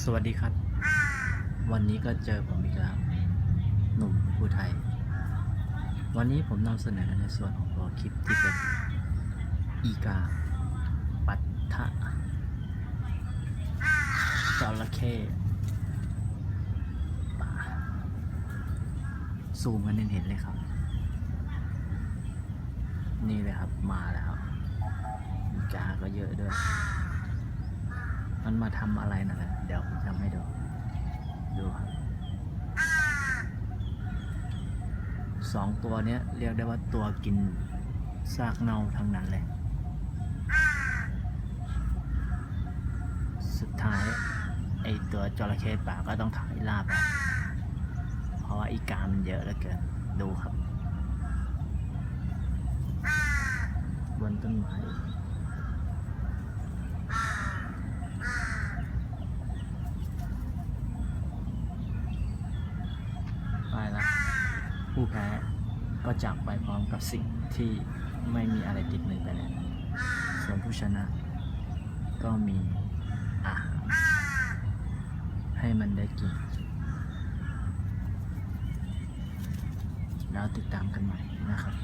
สวัสดีครับ วันนี้ก็เจอผมอีกแล้วหนุ่มผู้ไทย วันนี้ผมนำเสนอในส่วนของตัวคลิปที่เป็นอีกา ปัตทะจระเข้ป่าซูมกันเห็นเลยครับ นี่เลยครับมาแล้วอีกาก็เยอะด้วย มันมาทำอะไรนะนะเดี๋ยวผมทำให้ดู ดูครับสองตัวเนี้ยเรียกได้ว่าตัวกินซากเน่าทั้งนั้นเลย สุดท้าย ไอตัวจระเข้ป่าก็ต้องถอยล่าไปเพราะว่าอีกามันเยอะเหลือเกิน ดูครับนต้นไม้ ไปแล้วผู้แพ้ก็จากไปพร้อมกับสิ่งที่ไม่มีอะไรติดมือไปแล้วส่วนผู้ชนะ ก็มีอาหารให้มันได้กิน แล้วติดตามกันใหม่นะครับ